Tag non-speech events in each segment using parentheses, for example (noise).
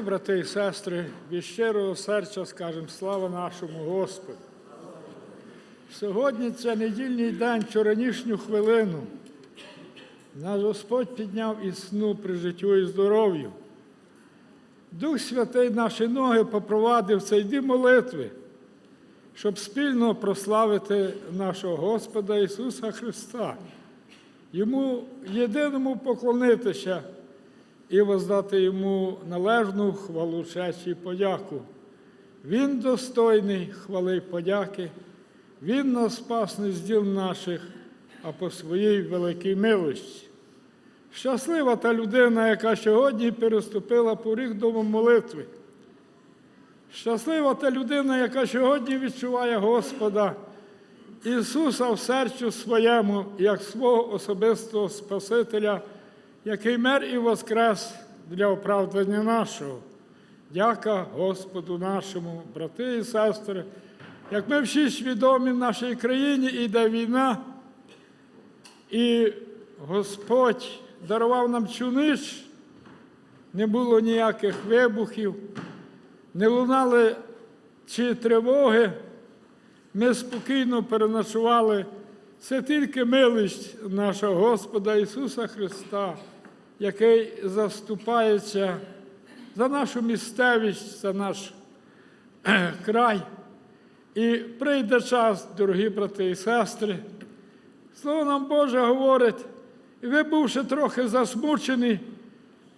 Брати і сестри, від щирого серця скажемо слава нашому Господу. Сьогодні це недільний день, вчорашню хвилину. Наш Господь підняв із сну при життю і здоров'ю. Дух Святий наші ноги попровадив цей дім молитви, щоб спільно прославити нашого Господа Ісуса Христа, Йому єдиному поклонитися і воздати йому належну хвалу, честь і подяку. Він достойний хвали й подяки, Він нас спас не з діл наших, а по своїй великій милості. Щаслива та людина, яка сьогодні переступила поріг дому молитви. Щаслива та людина, яка сьогодні відчуває Господа Ісуса в серцю своєму, як свого особистого Спасителя, який мер і воскрес для оправдання нашого. Дяка Господу нашому, брати і сестри, як ми всі свідомі в нашій країні йде війна, і Господь дарував нам цю ніч, не було ніяких вибухів, не лунали чи тривоги. Ми спокійно переночували. Це тільки милість нашого Господа Ісуса Христа, який заступається за нашу місцевість, за наш край. І прийде час, дорогі брати і сестри. Слово нам Боже говорить, і ви, бувши трохи засмучені,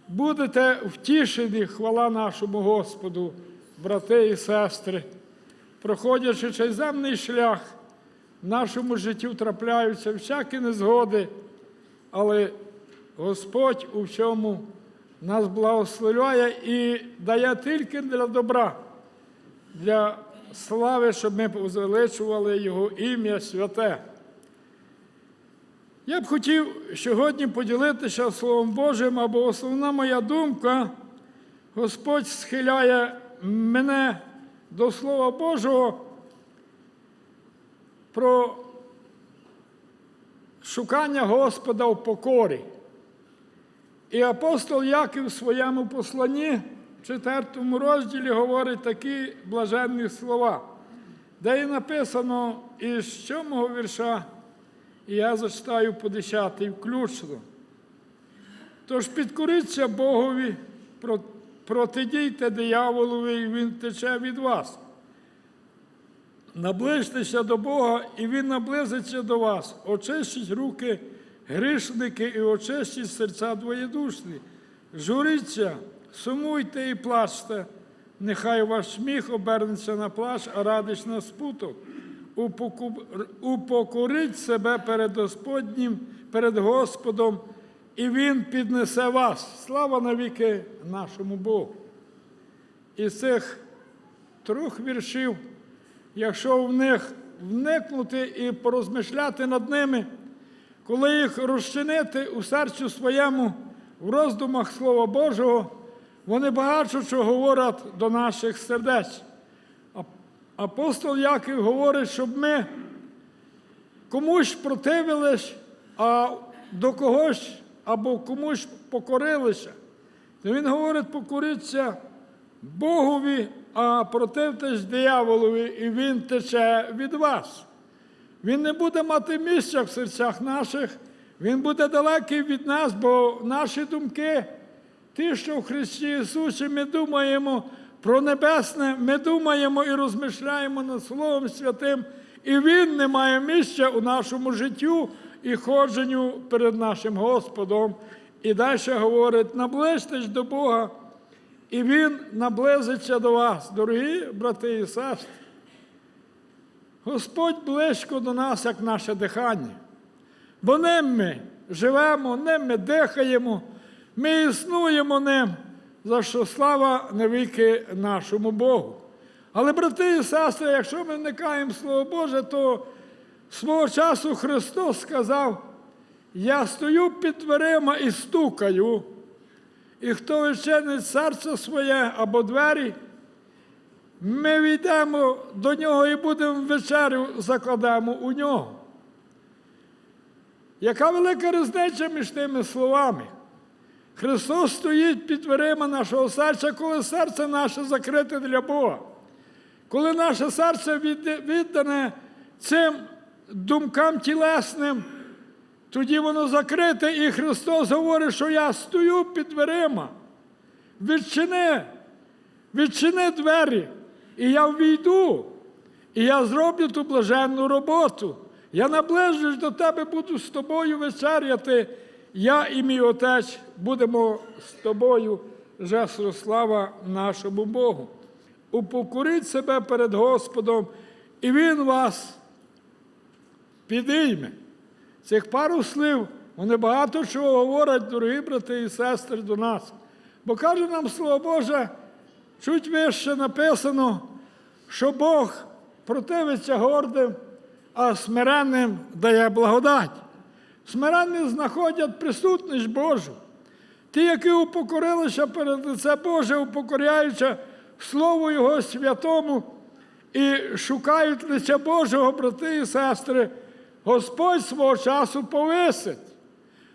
будете втішені, хвала нашому Господу, брати і сестри. Проходячи цей земний шлях, в нашому житті трапляються всякі незгоди, але Господь у всьому нас благословляє і дає тільки для добра, для слави, щоб ми возвеличували Його ім'я святе. Я б хотів сьогодні поділитися Словом Божим, або основна моя думка, Господь схиляє мене до Слова Божого про шукання Господа в покорі. І апостол Яків в своєму посланні, в четвертому розділі, говорить такі блаженні слова, де і написано із сьомого вірша, і я зачитаю по десятий включно. Тож підкоріться Богові, протидійте дияволові, і він тече від вас. Наближтеся до Бога, і Він наблизиться до вас. Очистіть руки грішники і очистіть серця двоєдушні. Журіться, сумуйте і плачте. Нехай ваш сміх обернеться на плач, а радість на спуток. Упокоріть себе перед Господнім, перед Господом, і Він піднесе вас. Слава навіки нашому Богу. Із цих трьох віршів, якщо в них вникнути і порозмишляти над ними, коли їх розчинити у серцю своєму в роздумах Слова Божого, вони багато що говорять до наших сердець. Апостол Яків говорить, щоб ми комусь противились, а до когось або комусь покорилися. То він говорить, покоріться Богові, а противтесь дияволові, і він тече від вас. Він не буде мати місця в серцях наших, він буде далекий від нас, бо наші думки, ті, що в Христі Ісусі, ми думаємо про небесне, ми думаємо і розмишляємо над Словом Святим, і Він не має місця у нашому життю і ходженню перед нашим Господом. І далі говорить: наближтесь до Бога, і Він наблизиться до вас, дорогі брати і сестри. Господь близько до нас, як наше дихання. Бо ним ми живемо, ним ми дихаємо, ми існуємо ним, за що слава навіки нашому Богу. Але, брати і сестри, якщо ми вникаємо в Слово Боже, то свого часу Христос сказав: Я стою під дверима і стукаю, і хто відчинить серце своє або двері, ми війдемо до нього і будемо вечерю закладемо у нього. Яка велика різниця між тими словами? Христос стоїть під дверима нашого серця, коли серце наше закрите для Бога. Коли наше серце віддане цим думкам тілесним, тоді воно закрите, і Христос говорить, що я стою під дверима. Відчини, відчини двері, і я ввійду, і я зроблю ту блаженну роботу. Я наближусь до тебе, буду з тобою вечеряти. Я і мій отець будемо з тобою, жесло слава нашому Богу. Упокоріть себе перед Господом, і Він вас підійме. Цих пару слів, вони багато чого говорять, дорогі брати і сестри, до нас. Бо каже нам Слово Боже, чуть вище написано, що Бог противиться гордим, а смиренним дає благодать. Смиренні знаходять присутність Божу. Ті, які упокорилися перед лице Боже, упокоряючи Слову Його святому і шукають лиця Божого, брати і сестри, Господь свого часу повисить.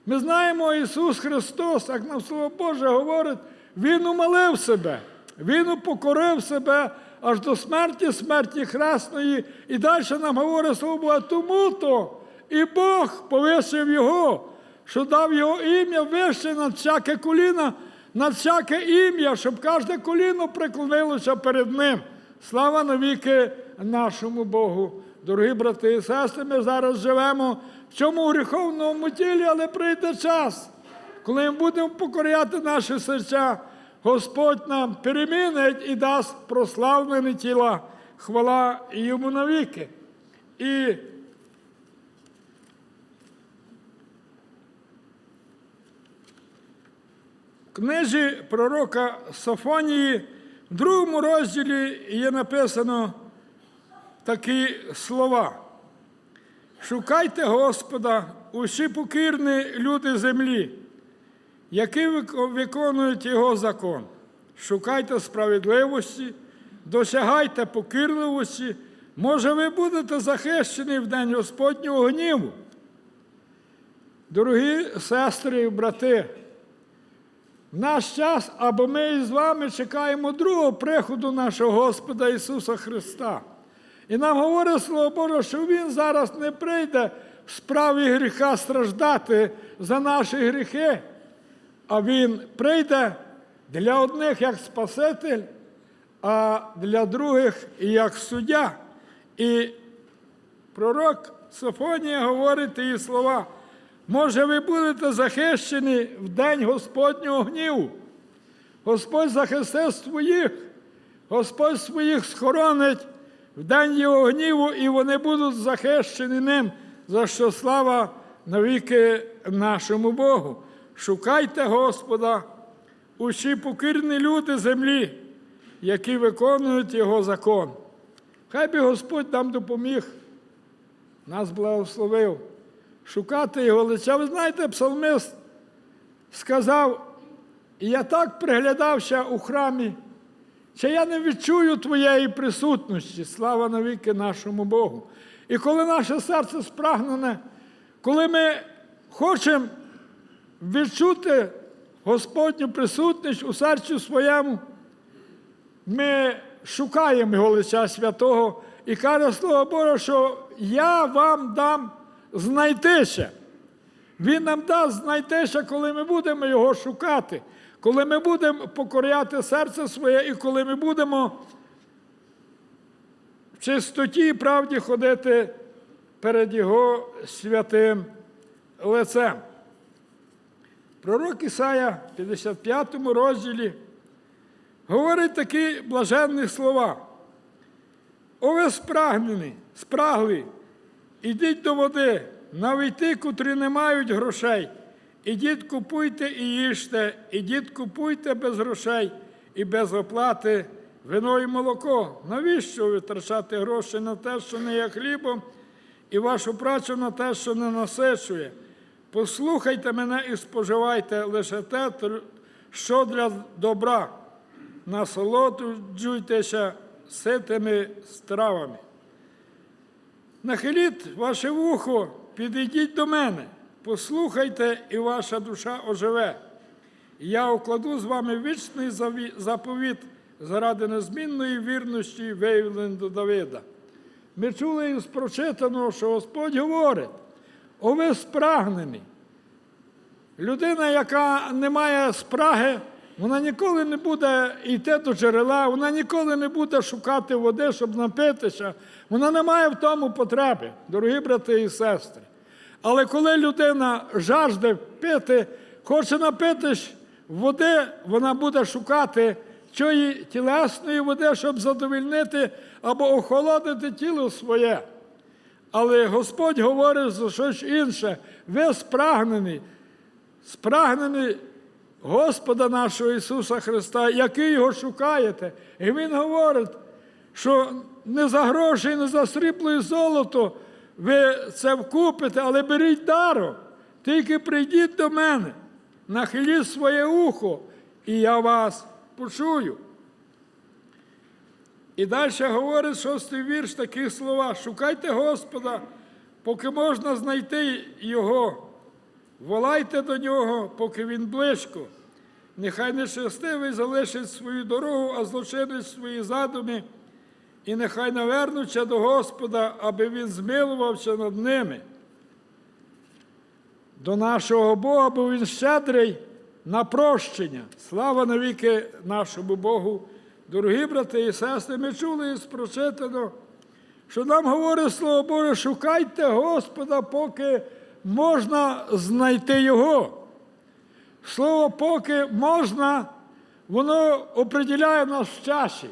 Ми знаємо, Ісус Христос, як нам Слово Боже говорить, Він умалив себе, Він упокорив себе аж до смерті, смерті хресної. І далі нам говорить Слово Боже, тому то і Бог повисив Його, що дав Його ім'я вище над всяке коліно, над всяке ім'я, щоб кожне коліно преклонилося перед Ним. Слава навіки нашому Богу. Дорогі брати і сестри, ми зараз живемо в цьому гріховному тілі, але прийде час, коли ми будемо покоряти наші серця, Господь нам перемінить і дасть прославлені тіла. Хвала йому навіки. І в книзі пророка Софонії, в другому розділі є написано такі слова. Шукайте Господа, усі покірні люди землі, які виконують Його закон. Шукайте справедливості, досягайте покірливості, може, ви будете захищені в день Господнього гніву. Дорогі сестри і брати, в наш час, або ми із вами чекаємо другого приходу нашого Господа Ісуса Христа. І нам говорить Слово Боже, що Він зараз не прийде в справі гріха страждати за наші гріхи, а Він прийде для одних як Спаситель, а для других як суддя. І пророк Софонія говорить ті слова. Може, ви будете захищені в день Господнього гніву. Господь захистив своїх, Господь своїх схоронить в день його гніву, і вони будуть захищені ним, за що слава навіки нашому Богу. Шукайте Господа, усі покірні люди землі, які виконують Його закон. Хай би Господь нам допоміг, нас благословив, шукати Його лиця. Ви знаєте, псалмист сказав, я так приглядався у храмі, чи я не відчую Твоєї присутності, слава навіки нашому Богу. І коли наше серце спрагнене, коли ми хочемо відчути Господню присутність у серці своєму, ми шукаємо його лиця святого і каже Слово Боже, що я вам дам знайтися. Він нам дасть знайтися, коли ми будемо його шукати, коли ми будемо покоряти серце своє і коли ми будемо в чистоті і правді ходити перед Його святим лицем. Пророк Ісая в 55 розділі говорить такі блаженні слова. О, ви спрагнені, спраглі, ідіть до води, навіть котрі не мають грошей. Ідіть купуйте і їжте, ідіть купуйте без грошей і без оплати вино і молоко. Навіщо витрачати гроші на те, що не є хлібом, і вашу працю на те, що не насичує? Послухайте мене і споживайте лише те, що для добра. Насолоджуйтеся ситими стравами. Нахиліть ваше вухо, підійдіть до мене, послухайте, і ваша душа оживе. Я укладу з вами вічний заповіт заради незмінної вірності, виявленої до Давида. Ми чули із прочитаного, що Господь говорить, ви спрагнені. Людина, яка не має спраги, вона ніколи не буде йти до джерела, вона ніколи не буде шукати води, щоб напитися. Вона не має в тому потреби, дорогі брати і сестри. Але коли людина жажде пити, хоче напитись води, вона буде шукати чої тілесної води, щоб задовільнити або охолодити тіло своє. Але Господь говорить за щось інше. Ви спрагнені, спрагнені Господа нашого Ісуса Христа, який його шукаєте. І Він говорить, що не за гроші, не за срібло і золото ви це вкупите, але беріть даром. Тільки прийдіть до мене, нахиліть своє ухо, і я вас почую. І далі говорить шостий вірш такі слова: шукайте Господа, поки можна знайти Його. Волайте до нього, поки він близько. Нехай нещастивий залишить свою дорогу, а злочинець свої задуми, і нехай навернуться до Господа, аби він змилувався над ними. До нашого Бога, бо він щедрий на прощення. Слава навіки нашому Богу. Дорогі брати і сестри, ми чули із прочитано, що нам говорить Слово Боже, шукайте Господа, поки можна знайти Його. Слово поки можна, воно определяє нас в часі.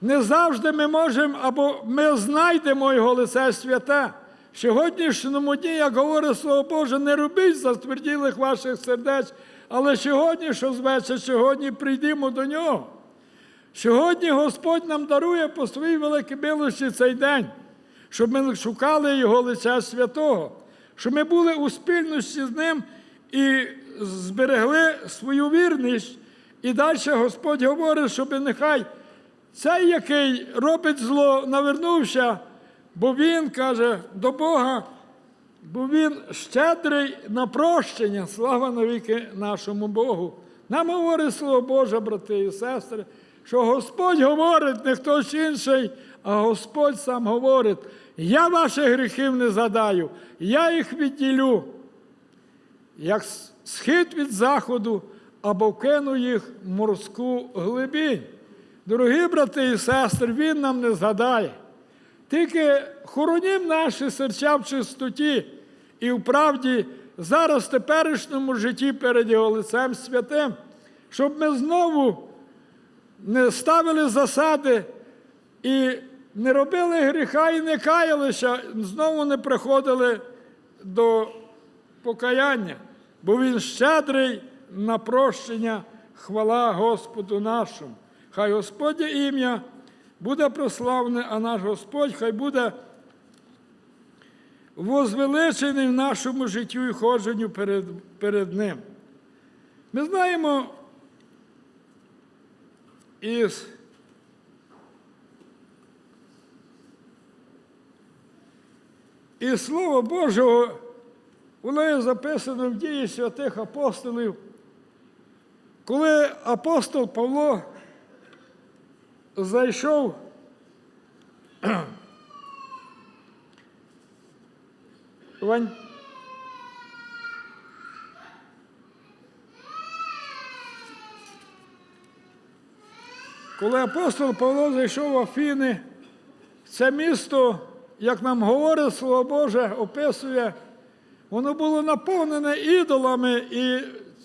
Не завжди ми можемо або ми знайдемо Його лице святе. В сьогоднішньому дні, як говорить Слово Боже, не робіть затверділих ваших сердець, але сьогодні, що зветься, сьогодні прийдімо до Нього. Сьогодні Господь нам дарує по своїй великій милості цей день, щоб ми шукали Його лиця святого, щоб ми були у спільності з Ним і зберегли свою вірність. І далі Господь говорить, щоб нехай цей, який робить зло, навернувся, бо він каже до Бога, бо він щедрий на прощення, слава навіки нашому Богу. Нам говорить Слово Боже, брати і сестри, що Господь говорить не хтось інший, а Господь сам говорить: я ваших гріхів не задаю, я їх відділю, як схід від заходу, або кину їх в морську глибінь. Дорогі брати і сестри, Він нам не згадає. Тільки хоронім наші серця в чистоті і в правді зараз в теперішньому житті перед Його лицем святим, щоб ми знову не ставили засади і не робили гріха і не каялися, знову не приходили до покаяння, бо Він щедрий на прощення, хвала Господу нашому. Хай Господнє ім'я буде прославлене, а наш Господь хай буде возвеличений в нашому життю і ходженню перед, перед Ним. Ми знаємо із і Слово Божого, воно є записано в дії святих апостолів, коли апостол Павло зайшов в Ань- Коли апостол Павло зайшов в Афіни, це місто, як нам говорить Слово Боже, описує, воно було наповнене ідолами, і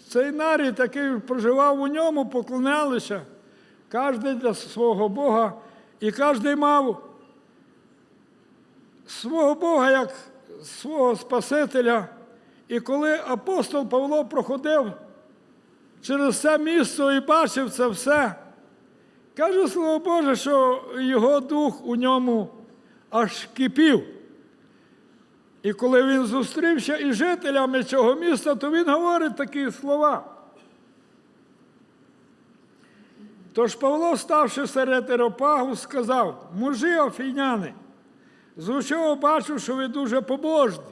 цей нарід, який проживав у ньому, поклонялися. Кожен для свого Бога, і кожен мав свого Бога як свого Спасителя. І коли апостол Павло проходив через це місце і бачив це все, каже Слово Боже, що його дух у ньому аж кипів. І коли він зустрівся із жителями цього міста, то він говорить такі слова. Тож Павло, ставши серед Еропагу, сказав: мужі афіняни, з бачу, що ви дуже побожні.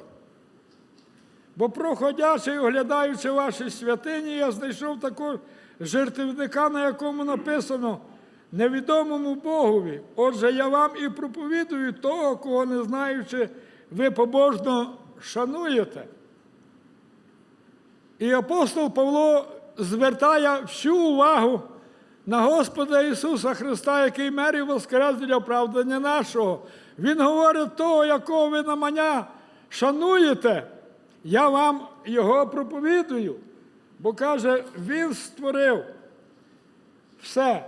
Бо проходячи і оглядаючи ваші святині, я знайшов також жертвника, на якому написано невідомому Богові. Отже, я вам і проповідую того, кого не знаючи, ви побожно шануєте. І апостол Павло звертає всю увагу на Господа Ісуса Христа, який мер і воскрес для оправдання нашого. Він говорить того, якого ви на мене шануєте, я вам його проповідую. Бо каже, Він створив все.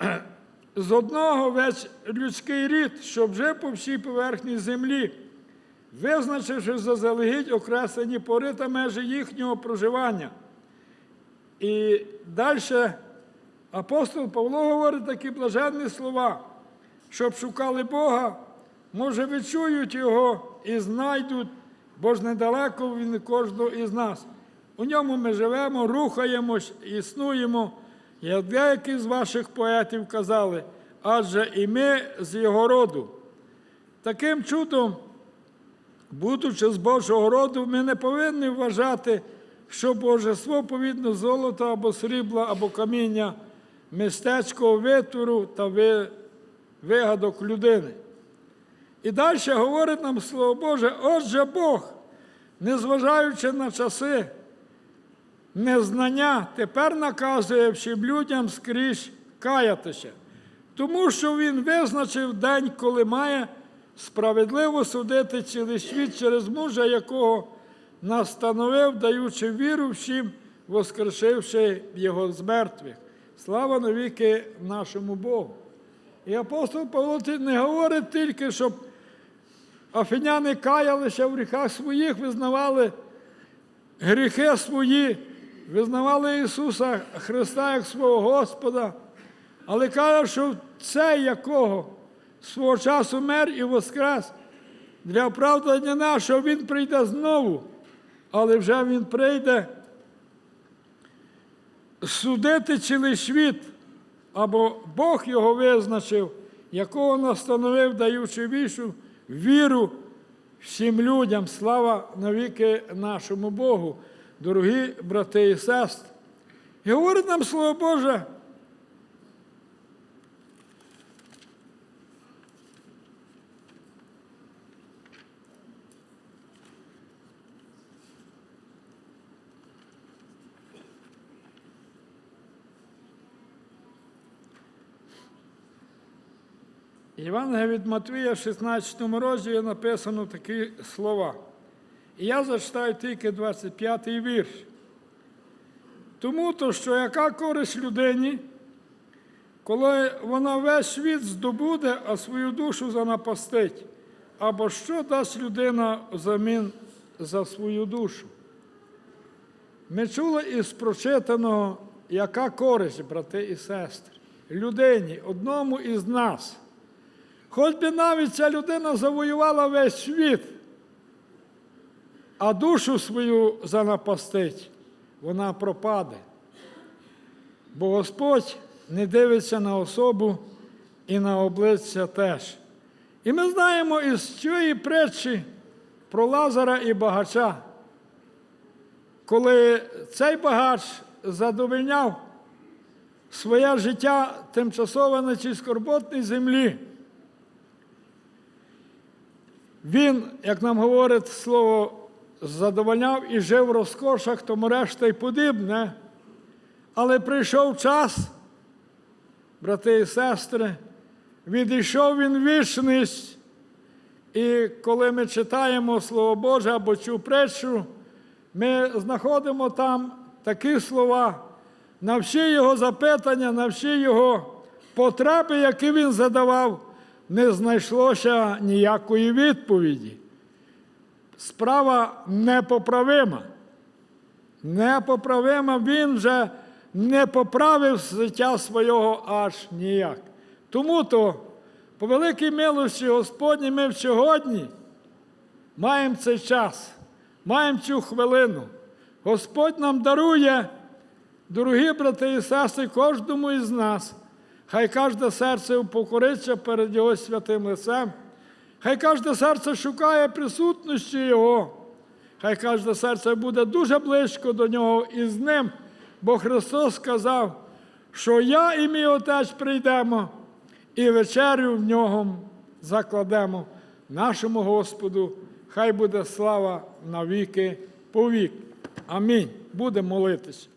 (clears throat) З одного весь людський рід, щоб жив по всій поверхні землі, визначивши заздалегідь окреслені пори та межі їхнього проживання. І далі апостол Павло говорить такі блаженні слова, щоб шукали Бога, може, відчують Його і знайдуть, бо ж недалеко він кожного із нас. У ньому ми живемо, рухаємось, існуємо. Як деякі з ваших поетів казали, адже і ми з його роду. Таким чудом, будучи з Божого роду, ми не повинні вважати, що божество повідно золота або срібла, або каміння, мистецького витвору та вигадок людини. І далі говорить нам Слово Боже, отже Бог, незважаючи на часи, незнання, тепер наказує всім людям скрізь каятися, тому що Він визначив день, коли має справедливо судити цілий світ через мужа, якого настановив, даючи віру всім, воскрешивши його з мертвих. Слава навіки нашому Богу. І апостол Павло не говорить тільки, щоб афіняни каялися в гріхах своїх, визнавали гріхи свої, визнавали Ісуса Христа як свого Господа, але каже, що цей якого свого часу мер і воскрес для оправдання нашого Він прийде знову, але вже Він прийде судити цілий світ, або Бог його визначив, якого настановив, даючи вішу, віру всім людям. Слава навіки нашому Богу, дорогі брати і сестри. І говорить нам Слово Боже. Євангелія від Матвія, в 16 розділі написано такі слова. І я зачитаю тільки 25-й вірш. Тому то, що яка користь людині, коли вона весь світ здобуде, а свою душу занапастить, або що дасть людина взамін за свою душу? Ми чули із прочитаного, яка користь, брати і сестри, людині, одному із нас. Хоч би навіть ця людина завоювала весь світ, а душу свою занапастить, вона пропаде. Бо Господь не дивиться на особу і на обличчя теж. І ми знаємо із цієї притчі про Лазара і багача, коли цей багач задовольняв своє життя тимчасове на цій скорботній землі. Він, як нам говорить слово, задовольняв і жив в розкошах, тому решта й подібне. Але прийшов час, брати і сестри, відійшов він вічність. І коли ми читаємо Слово Боже або цю притчу, ми знаходимо там такі слова на всі його запитання, на всі його потреби, які він задавав, не знайшлося ніякої відповіді. Справа непоправима. Непоправима, він вже не поправив життя свого аж ніяк. Тому то, по великій милості Господній, ми сьогодні маємо цей час, маємо цю хвилину. Господь нам дарує, дорогі брати і сестри, кожному із нас. Хай кожне серце упокориться перед Його святим лицем. Хай кожне серце шукає присутності Його. Хай кожне серце буде дуже близько до нього і з ним, бо Христос сказав, що я і мій Отець прийдемо і вечерю в нього закладемо нашому Господу. Хай буде слава навіки повік. Амінь. Будемо молитися.